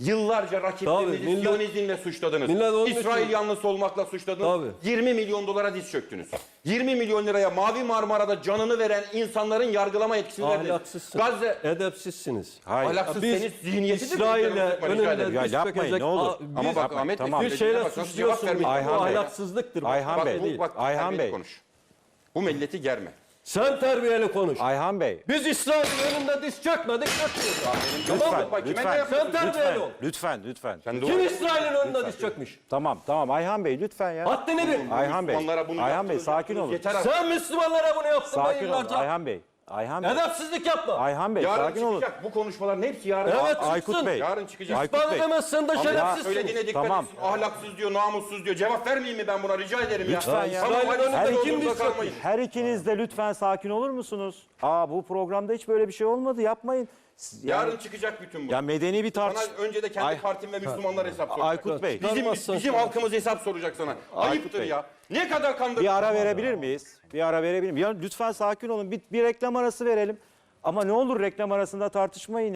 Yıllarca rakiplerinizi Tabii, millet- Siyonizmle suçladınız. millet onun İsrail için- yanlısı olmakla suçladınız. Tabii. 20 milyon dolara diz çöktünüz. 20 milyon liraya Mavi Marmara'da canını veren insanların yargılama yetkisini verdiniz. Ahlaksızsınız. Gazze Edepsizsiniz. Hayır. ahlaksız Biz senin zihniyetidir. İsrail'le Rica önünde. Ya diz yapmayın, çökecek- ne olur. Aa, Ama biz- bak Ahmet tamam. Bir şeyle bak, nasıl cevap suçluyorsun. vermiyor. Bu Ayhan Bey. ahlaksızlıktır. bu. Ayhan Bak, Bey. Bu, bak Ayhan Bey. konuş. Bu milleti germe. Sen terbiyeli konuş. Ayhan Bey. Biz İsrail'in önünde diz çökmedik. Lütfen, Tamam mı? bak, kime lütfen. Sen terbiyeli ol. Lütfen, lütfen. Sen Kim İsrail'in önünde diz çökmüş? Tamam, tamam. Ayhan Bey lütfen ya. Haddini bil. Ayhan Bey. Bunu Ayhan Bey sakin olun. Yeter. Sen Müslümanlara bunu yaptın Sakin olun. Ayhan Bey. Ayhan Bey. Edepsizlik yapma. Ayhan Bey Yarın sakin olun. çıkacak bu konuşmaların hepsi yarın. Evet, çıkacak. Aykut çıksın. Bey. Yarın çıkacak. Aykut İspat Bey. edemezsen de şerefsizsin. Söylediğine dikkat Tamam. etsin. Ahlaksız diyor, namussuz diyor. Cevap vermeyeyim mi ben buna rica ederim ya. Lütfen ya. Tamam, İsrail'in önünde de kim çökmüş? kalmayın. Her ikiniz de lütfen sakin olur musunuz? Aa bu programda hiç böyle bir şey olmadı. Yapmayın. Siz- Yani, Yarın çıkacak bütün bu. ya medeni bir tartış. Sana önce de kendi Ay- partim ve Müslümanlar hesap soracak. Aykut Bey. Bizim, bizim halkımız hesap soracak sana. Ayıptır Bey. ya. Ne kadar kandırdın? Bir ara verebilir miyiz? Bir ara verebilir miyim? Ya lütfen sakin olun. Bir, bir reklam arası verelim. Ama ne olur reklam arasında tartışmayın.